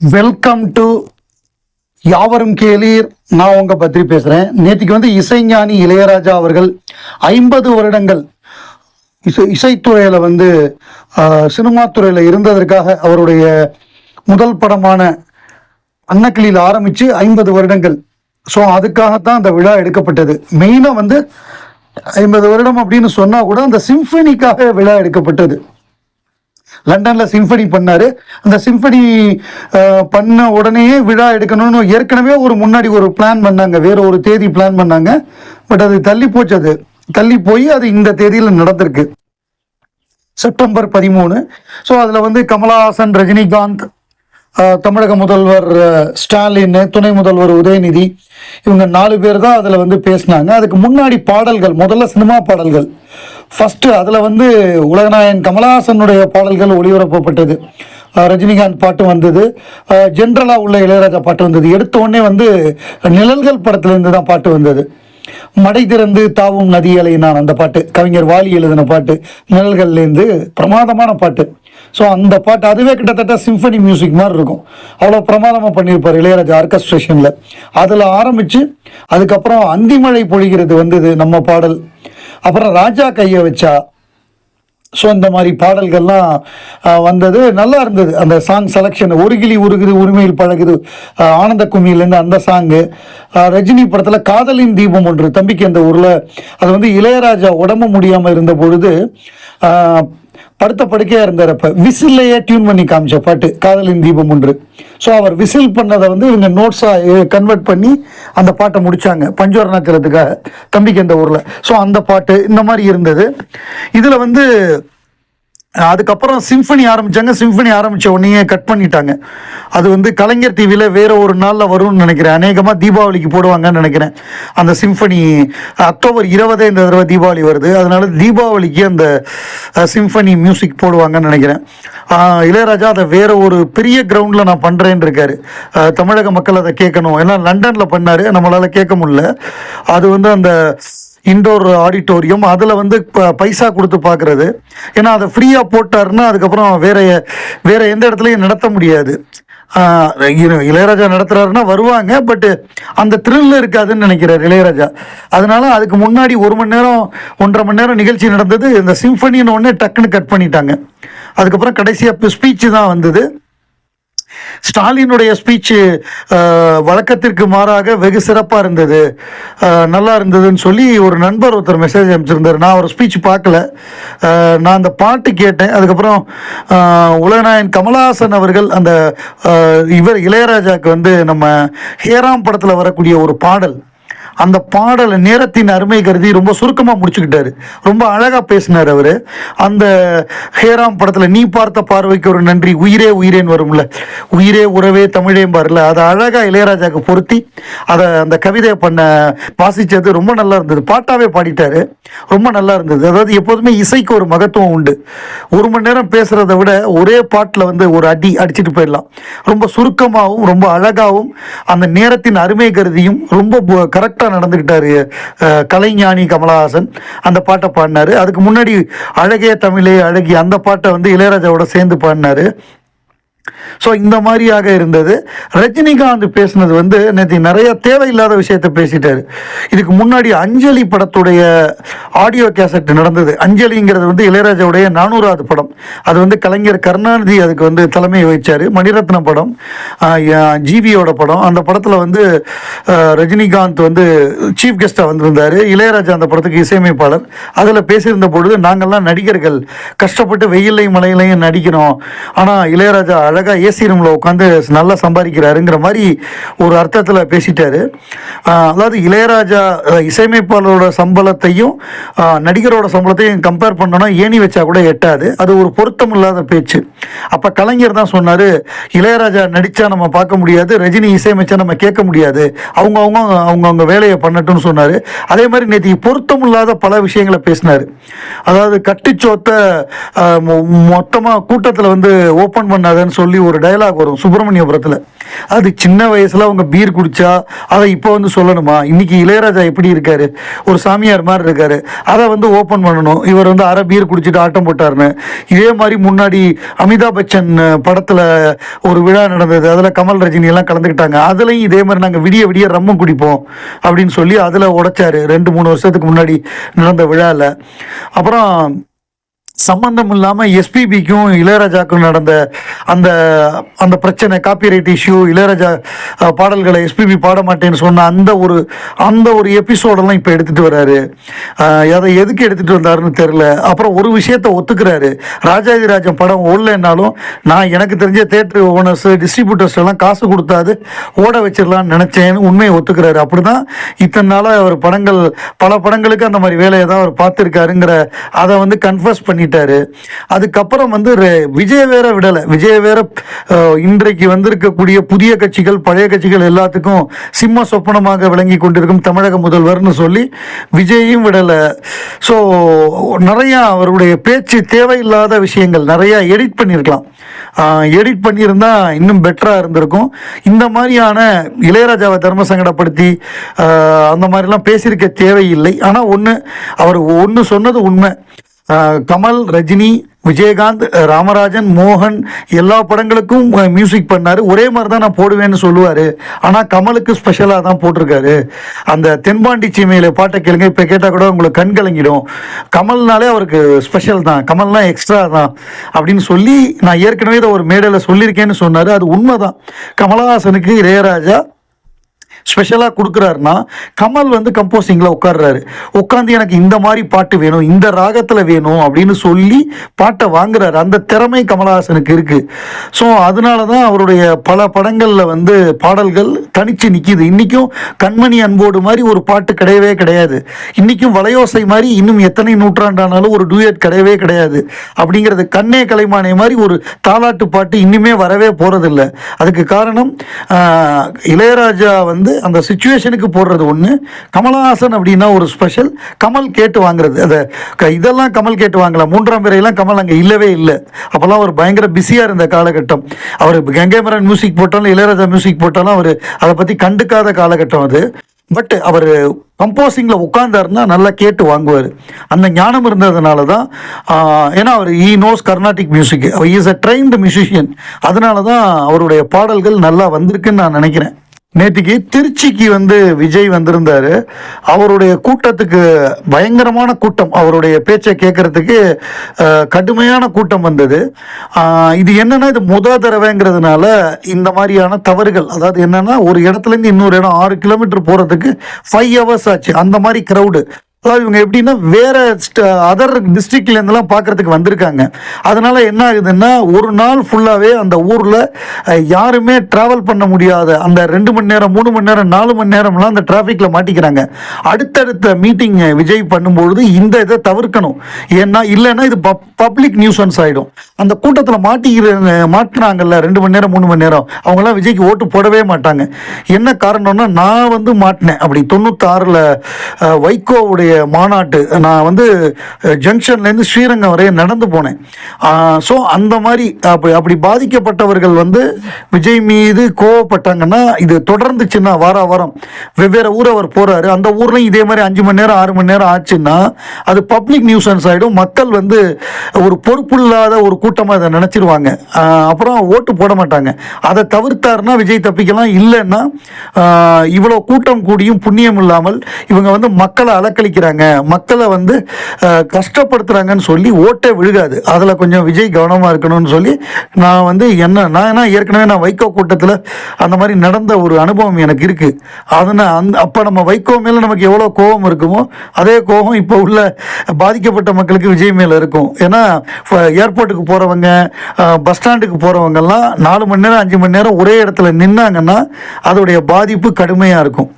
Welcome to யாவரும் கேளீர். நான் உங்க பத்திரி பேசுறேன். நேற்றுக்கு வந்து இசைஞானி இளையராஜா அவர்கள் ஐம்பது வருடங்கள் இசை இசைத்துறையில் வந்து சினிமா துறையில் இருந்ததற்காக அவருடைய முதல் படமான அன்னக்கிளியில் ஆரம்பித்து ஐம்பது வருடங்கள். ஸோ அதுக்காகத்தான் அந்த விழா எடுக்கப்பட்டது. மெயினாக வந்து ஐம்பது வருடம் அப்படின்னு சொன்னால் கூட அந்த சிம்ஃபனிக்காக விழா எடுக்கப்பட்டது. லண்டனில் சிம்பனி பண்ணார். அந்த சிம்பனி பண்ண உடனேயே விழா எடுக்கணும்னு ஏற்கனவே ஒரு முன்னாடி ஒரு பிளான் பண்ணாங்க. வேறு ஒரு தேதி பிளான் பண்ணாங்க. பட் அது தள்ளி போச்சு அது. தள்ளி போய் அது இந்த தேதியில் நடந்திருக்கு. செப்டம்பர் பதிமூணு. ஸோ அதில் வந்து கமலஹாசன் ரஜினிகாந்த் தமிழக முதல்வர் ஸ்டாலின் துணை முதல்வர் உதயநிதி இவங்க நாலு பேர் தான் அதில் வந்து பேசினாங்க. அதுக்கு முன்னாடி பாடல்கள் முதல்ல சினிமா பாடல்கள். ஃபஸ்ட்டு அதில் வந்து உலகநாயகன் கமலஹாசனுடைய பாடல்கள் ஒளிபரப்பப்பட்டது. ரஜினிகாந்த் பாட்டு வந்தது. ஜென்ரலாக உள்ள இளையராஜா பாட்டு வந்தது. எடுத்த உடனே வந்து நிழல்கள் படத்துலேருந்து தான் பாட்டு வந்தது. மடை திறந்து தாவும் நதியலை நான் அந்த பாட்டு. கவிஞர் வாலி எழுதின பாட்டு. நிழல்கள்லேருந்து பிரமாதமான பாட்டு. ஸோ அந்த பாட்டு அதுவே கிட்டத்தட்ட சிம்பனி மியூசிக் மாதிரி இருக்கும். அவ்வளோ பிரமாதமாக பண்ணியிருப்பார் இளையராஜா ஆர்கஸ்ட்ரேஷனில் அதில் ஆரம்பித்து அதுக்கப்புறம் அந்திமழை பொழிகிறது வந்தது நம்ம பாடல். அப்புறம் ராஜா கையை வச்சா ஸோ இந்த மாதிரி பாடல்கள்லாம் வந்தது. நல்லா இருந்தது. அந்த சாங் செலெக்ஷன் ஒரு கிளி உருகுது உரிமையில் பழகுது. ஆனந்த கும்மியிலேருந்து அந்த சாங்கு ரஜினி படத்தில் காதலின் தீபம் ஒன்று. தம்பிக்கு அந்த ஊரில் அது வந்து இளையராஜா உடம்பு முடியாமல் இருந்த பொழுது அடுத்த படுத்த படுக்கையாக இருந்தார் அப்போ விசில்லையே டியூன் பண்ணி காமிச்ச பாட்டு காதலின் தீபம் ஒன்று. ஸோ அவர் விசில் பண்ணதை வந்து இவங்க நோட்ஸாக கன்வெர்ட் பண்ணி அந்த பாட்டை முடிச்சாங்க பஞ்சவரணக்கிறதுக்காக தம்பிக்கு அந்த ஊரில். ஸோ அந்த பாட்டு இந்த மாதிரி இருந்தது. இதில் வந்து அதுக்கப்புறம் சிம்ஃபனி ஆரம்பித்தாங்க சிம்ஃபனி ஆரம்பித்த உடனே கட் பண்ணிட்டாங்க. அது வந்து கலைஞர் டிவியில் வேறு ஒரு நாளில் வரும்னு நினைக்கிறேன். அநேகமாக தீபாவளிக்கு போடுவாங்கன்னு நினைக்கிறேன். அந்த சிம்ஃபனி அக்டோபர் இருபதே இந்த தடவை தீபாவளி வருது. அதனால் தீபாவளிக்கு அந்த சிம்ஃபனி மியூசிக் போடுவாங்கன்னு நினைக்கிறேன். இளையராஜா அதை வேறு ஒரு பெரிய கிரவுண்டில் நான் பண்ணுறேன்னு இருக்காரு. தமிழக மக்கள் அதை கேட்கணும். ஏன்னா லண்டனில் பண்ணார். நம்மளால் கேட்க முடியல. அது வந்து அந்த இண்டோர் ஆடிட்டோரியம் அதில் வந்து ப- பைசா கொடுத்து பார்க்குறது ஏன்னா அதை ஃப்ரீயாக போட்டாருன்னா அதுக்கப்புறம் வேற வேற எந்த இடத்துலையும் நடத்த முடியாது. இளையராஜா நடத்துறாருன்னா வருவாங்க பட்டு அந்த த்ரில்ல இருக்காதுன்னு நினைக்கிறார் இளையராஜா. அதனால அதுக்கு முன்னாடி ஒரு மணி நேரம் ஒன்றரை மணி நேரம் நிகழ்ச்சி நடந்தது. இந்த சிம்ஃபனின்னு ஒன்று டக்குன்னு கட் பண்ணிட்டாங்க. அதுக்கப்புறம் கடைசியாக ஸ்பீச் தான் வந்தது. ஸ்டாலினுடைய ஸ்பீச்சு வழக்கத்திற்கு மாறாக வெகு சிறப்பாக இருந்தது. நல்லா இருந்ததுன்னு சொல்லி ஒரு நண்பர் ஒருத்தர் மெசேஜ் அனுப்பிச்சிருந்தார். நான் ஒரு ஸ்பீச் பார்க்கல. நான் அந்த பாட்டு கேட்டேன். அதுக்கப்புறம் உலகநாயன் கமலஹாசன் அவர்கள் அந்த இவர் இளையராஜாவுக்கு வந்து நம்ம ஹேராம் படத்தில் வரக்கூடிய ஒரு பாடல். அந்த பாடலை நேரத்தின் அருமை கருதி ரொம்ப சுருக்கமாக முடிச்சுக்கிட்டாரு. ரொம்ப அழகாக பேசினார் அவர். அந்த ஹேராம் படத்தில் நீ பார்த்த பார்வைக்கு ஒரு நன்றி உயிரே உயிரேன்னு வரும்ல. உயிரே உறவே தமிழேம்பார்ல அதை அழகாக இளையராஜாவுக்கு பொருத்தி அதை அந்த கவிதையை பண்ண வாசித்தது ரொம்ப நல்லா இருந்தது. பாட்டாவே பாடிட்டாரு. ரொம்ப நல்லா இருந்தது. அதாவது எப்போதுமே இசைக்கு ஒரு மகத்துவம் உண்டு. ஒரு மணி நேரம் பேசுகிறத விட ஒரே பாட்டில் வந்து ஒரு அடி அடிச்சிட்டு போயிடலாம். ரொம்ப சுருக்கமாகவும் ரொம்ப அழகாகவும் அந்த நேரத்தின் அருமை கருதியும் ரொம்ப கரெக்டாக நடந்துக்கிட்டாரு நடந்துக்கிட்டார் கலைஞானி கமலஹாசன். அந்த பாட்டை பாடினாரு. அதுக்கு முன்னாடி அழகே தமிழே அழகி அந்த பாட்டை வந்து இளையராஜாவோட சேர்ந்து பாடினாரு. ஸோ இந்த மாதிரியாக இருந்தது. ரஜினிகாந்த் பேசினது வந்து நேற்று நிறைய தேவையில்லாத விஷயத்தை பேசிட்டாரு. இதுக்கு முன்னாடி அஞ்சலி படத்துடைய ஆடியோ கேசட் நடந்தது. அஞ்சலிங்கிறது வந்து இளையராஜாவுடைய நானூறாவது படம். அது வந்து கலைஞர் கருணாநிதி அதுக்கு வந்து தலைமை வகிச்சார். மணிரத்ன படம் ஜிவியோட படம். அந்த படத்தில் வந்து ரஜினிகாந்த் வந்து சீஃப் கெஸ்ட்டாக வந்திருந்தார். இளையராஜா அந்த படத்துக்கு இசையமைப்பாளர். அதில் பேசியிருந்த பொழுது நாங்கள்லாம் நடிகர்கள் கஷ்டப்பட்டு வெயிலையும் மழையிலையும் நடிக்கிறோம். ஆனால் இளையராஜா அழகாக ஏசி ரூமில் உட்காந்து நல்லா சம்பாதிக்கிறாருங்கிற மாதிரி ஒரு அர்த்தத்தில் பேசிட்டாரு. அதாவது இளையராஜா இசையமைப்பாளரோட சம்பளத்தையும் நடிகரோட சம்பளத்தையும் கம்பேர் பண்ணோன்னா ஏணி வச்சா கூட எட்டாது. அது ஒரு பொருத்தம் இல்லாத பேச்சு. அப்போ கலைஞர் தான் சொன்னார் இளையராஜா நடித்தா நம்ம பார்க்க முடியாது ரஜினி இசையமைச்சா நம்ம கேட்க முடியாது. அவங்க அவங்க அவங்கவுங்க வேலையை பண்ணட்டும்னு சொன்னார். அதே மாதிரி நேற்று பொருத்தம் இல்லாத பல விஷயங்களை பேசினார். அதாவது கட்டிச்சோத்த மொத்தமாக கூட்டத்தில் வந்து ஓப்பன் பண்ணாதன்னு சொல்லி சொல்லி ஒரு டயலாக் வரும் சுப்பிரமணியபுரத்தில் அது சின்ன வயசில் அவங்க பீர் குடித்தா அதை இப்போ வந்து சொல்லணுமா? இன்றைக்கி இளையராஜா எப்படி இருக்கார்? ஒரு சாமியார் மாதிரி இருக்கார். அதை வந்து ஓப்பன் பண்ணணும். இவர் வந்து அரை பீர் குடிச்சிட்டு ஆட்டம் போட்டாருன்னு. இதே மாதிரி முன்னாடி அமிதாப் பச்சன் படத்தில் ஒரு விழா நடந்தது. அதில் கமல் ரஜினி எல்லாம் கலந்துக்கிட்டாங்க. அதுலேயும் இதே மாதிரி நாங்கள் விடிய விடிய ரம்மம் குடிப்போம் அப்படின்னு சொல்லி அதில் உடைச்சாரு. ரெண்டு மூணு வருஷத்துக்கு முன்னாடி நடந்த விழாவில் அப்புறம் சம்பந்தம் இல்லாமல் எஸ்பிபிக்கும் இளையராஜாக்கும் நடந்த அந்த அந்த பிரச்சனை காப்பிரைட் இஷ்யூ இளையராஜா பாடல்களை எஸ்பிபி பாட மாட்டேன்னு சொன்ன அந்த ஒரு அந்த ஒரு எபிசோடெல்லாம் இப்போ எடுத்துகிட்டு வராரு அதை எதுக்கு எடுத்துகிட்டு வந்தாருன்னு தெரில அப்புறம் ஒரு விஷயத்த ஒத்துக்கிறாரு. ராஜாதிராஜன் படம் ஓடலைன்னாலும் நான் எனக்கு தெரிஞ்ச தேட்டர் ஓனர்ஸ் டிஸ்ட்ரிபியூட்டர்ஸ் எல்லாம் காசு கொடுத்தாது ஓட வச்சிடலாம்னு நினச்சேன்னு உண்மையை ஒத்துக்கிறாரு. அப்படி தான் இத்தனை நாளாக அவர் படங்கள் பல படங்களுக்கு அந்த மாதிரி வேலையை தான் அவர் பார்த்துருக்காருங்கிற அதை வந்து கன்ஃபர்ஸ் பண்ணி பண்ணிட்டாரு அதுக்கப்புறம் வந்து ரெ- விஜய் வேற விடலை. விஜய் வேற இன்றைக்கு வந்திருக்கக்கூடிய புதிய கட்சிகள் பழைய கட்சிகள் எல்லாத்துக்கும் சிம்ம சொப்பனமாக விளங்கி கொண்டிருக்கும் தமிழக முதல்வர்னு சொல்லி விஜயும் விடலை. ஸோ நிறையா அவருடைய பேச்சு தேவையில்லாத விஷயங்கள் நிறையா எடிட் பண்ணியிருக்கலாம் எடிட் பண்ணியிருந்தா இன்னும் பெட்டராக இருந்திருக்கும். இந்த மாதிரியான இளையராஜாவை தர்ம சங்கடப்படுத்தி அந்த மாதிரிலாம் பேசியிருக்க தேவையில்லை. ஆனால் ஒன்று அவர் ஒன்று சொன்னது உண்மை. கமல் ரஜினி விஜயகாந்த் ராமராஜன் மோகன் எல்லா படங்களுக்கும் மியூசிக் பண்ணாரு. ஒரே மாதிரி தான் நான் போடுவேன்னு சொல்லுவார். ஆனால் கமலுக்கு ஸ்பெஷலாக தான் போட்டிருக்காரு. அந்த தென்பாண்டி சீமையில் பாட்டை கேளுங்க. இப்போ கேட்டால் கூட உங்களுக்கு கண் கலங்கிடும். கமல்னாலே அவருக்கு ஸ்பெஷல் தான். கமல்னால் எக்ஸ்ட்ரா தான். அப்படின்னு சொல்லி நான் ஏற்கனவே இதை ஒரு மேடையில் சொல்லியிருக்கேன்னு சொன்னார். அது உண்மைதான். கமலஹாசனுக்கு இளையராஜா ஸ்பெஷலாக கொடுக்குறாருன்னா கமல் வந்து கம்போசிங்கில் உட்கார்றாரு. உட்காந்து எனக்கு இந்த மாதிரி பாட்டு வேணும் இந்த ராகத்தில் வேணும் அப்படின்னு சொல்லி பாட்டை வாங்குறாரு. அந்த திறமை கமலஹாசனுக்கு இருக்குது ஸோ அதனால தான் அவருடைய பல படங்களில் வந்து பாடல்கள் தனிச்சு நிற்கிது இன்றைக்கும் கண்மணி அன்போடு மாதிரி ஒரு பாட்டு கிடையவே கிடையாது. இன்றைக்கும் வளையோசை மாதிரி இன்னும் எத்தனை நூற்றாண்டானாலும் ஒரு டூயட் கிடையவே கிடையாது. அப்படிங்கிறது கண்ணே கலைமானே மாதிரி ஒரு தாலாட்டு பாட்டு இன்னுமே வரவே போகிறதில்ல அதுக்கு காரணம் இளையராஜா வந்து அந்த சுச்சுவேஷனுக்கு போடுறது ஒன்று கமலஹாசன் அப்படின்னா ஒரு ஸ்பெஷல் கமல் கேட்டு வாங்குறது. அதை க- இதெல்லாம் கமல் கேட்டு வாங்கலாம் மூன்றாம் பிறையெல்லாம் கமல் அங்கே இல்லவே இல்லை. அப்போல்லாம் அவர் பயங்கர பிஸியாக இருந்த காலகட்டம். அவர் கங்கைமரன் மியூசிக் போட்டாலும் இளையராஜா மியூசிக் போட்டாலும் அவர் அதை பற்றி கண்டுக்காத காலகட்டம் அது. பட் அவர் கம்போசிங்கில் உட்கார்ந்தாருன்னா நல்லா கேட்டு வாங்குவார். அந்த ஞானம் இருந்ததுனால தான் ஏன்னா அவர் he knows Carnatic music is a trained musician அதனால தான் அவருடைய பாடல்கள் நல்லா வந்திருக்குன்னு நான் நினைக்கிறேன். நேற்றுக்கு திருச்சிக்கு வந்து விஜய் வந்திருந்தாரு. அவருடைய கூட்டத்துக்கு பயங்கரமான கூட்டம். அவருடைய பேச்சை கேட்கறதுக்கு கடுமையான கூட்டம் வந்தது. இது என்னன்னா இது முத தடவைங்கிறதுனால இந்த மாதிரியான தவறுகள் அதாவது என்னன்னா ஒரு இடத்துல இருந்து இன்னொரு இடம் ஆறு கிலோமீட்டர் போறதுக்கு ஃபைவ் ஹவர்ஸ் ஆச்சு. அந்த மாதிரி க்ரௌடு அதாவது இவங்க எப்படின்னா வேற அதர் டிஸ்ட்ரிக்ட்ல இருந்தெல்லாம் பார்க்கறதுக்கு வந்திருக்காங்க. அதனால என்ன ஆகுதுன்னா ஒரு நாள் ஃபுல்லாகவே அந்த ஊரில் யாருமே ட்ராவல் பண்ண முடியாத அந்த ரெண்டு மணி நேரம் மூணு மணி நேரம் நாலு மணி நேரம்லாம் அந்த டிராஃபிக்கில் மாட்டிக்கிறாங்க. அடுத்தடுத்த மீட்டிங் விஜய் பண்ணும்பொழுது இந்த இதை தவிர்க்கணும். ஏன்னா இல்லைன்னா இது பப்ளிக் நியூசன்ஸ் ஆகிடும் அந்த கூட்டத்தில் மாட்டிக்கிற மாட்டினாங்கல்ல ரெண்டு மணி நேரம் மூணு மணி நேரம் அவங்களாம் விஜய்க்கு ஓட்டு போடவே மாட்டாங்க. என்ன காரணம்னா நான் வந்து மாட்டினேன். அப்படி தொண்ணூத்தாறில் வைகோவுடைய மாநாட்டு நான் வந்து ஜங்ஷன்லேருந்து ஸ்ரீரங்கம் வரைய நடந்து போனேன். ஸோ அந்த மாதிரி அப்படி அப்படி பாதிக்கப்பட்டவர்கள் வந்து விஜய் மீது கோவப்பட்டாங்கன்னா இது தொடர்ந்துச்சுன்னா வார வாரம் வெவ்வேறு ஊர் அவர் போகிறாரு அந்த ஊர்லையும் இதே மாதிரி அஞ்சு மணி நேரம் ஆறு மணி நேரம் ஆச்சுன்னா அது பப்ளிக் நியூசன்ஸ் ஆகிடும் மக்கள் வந்து ஒரு பொறுப்பில்லாத ஒரு கூட்டமாக இதை நினச்சிருவாங்க. அப்புறம் ஓட்டு போட மாட்டாங்க. அதை தவிர்த்தாருன்னா விஜய் தப்பிக்கலாம். இல்லைன்னா இவ்வளோ கூட்டம் கூடியும் புண்ணியம் இல்லாமல் இவங்க வந்து மக்களை அலக்களிக்கிறாங்க மக்களை வந்து கஷ்டப்படுத்துகிறாங்கன்னு சொல்லி ஓட்டே விழுகாது. அதில் கொஞ்சம் விஜய் கவனமாக இருக்கணும்னு சொல்லி நான் வந்து என்ன நான் ஏற்கனவே நான் வைகோ கூட்டத்தில் அந்த மாதிரி நடந்த ஒரு அனுபவம் எனக்கு இருக்குது அதனால் அந்த அப்போ நம்ம வைகோ மேலே நமக்கு எவ்வளோ கோபம் இருக்குமோ அதே கோபம் இப்போ உள்ள பாதிக்கப்பட்ட மக்களுக்கு விஜய் மேலே இருக்கும். ஏன்னா ஏர்போர்ட்டுக்கு போகிறவங்க பஸ் ஸ்டாண்டுக்கு போகிறவங்கெல்லாம் நாலு மணி நேரம் அஞ்சு மணி நேரம் ஒரே இடத்துல நின்னாங்கன்னா அதோடைய பாதிப்பு கடுமையாக இருக்கும்.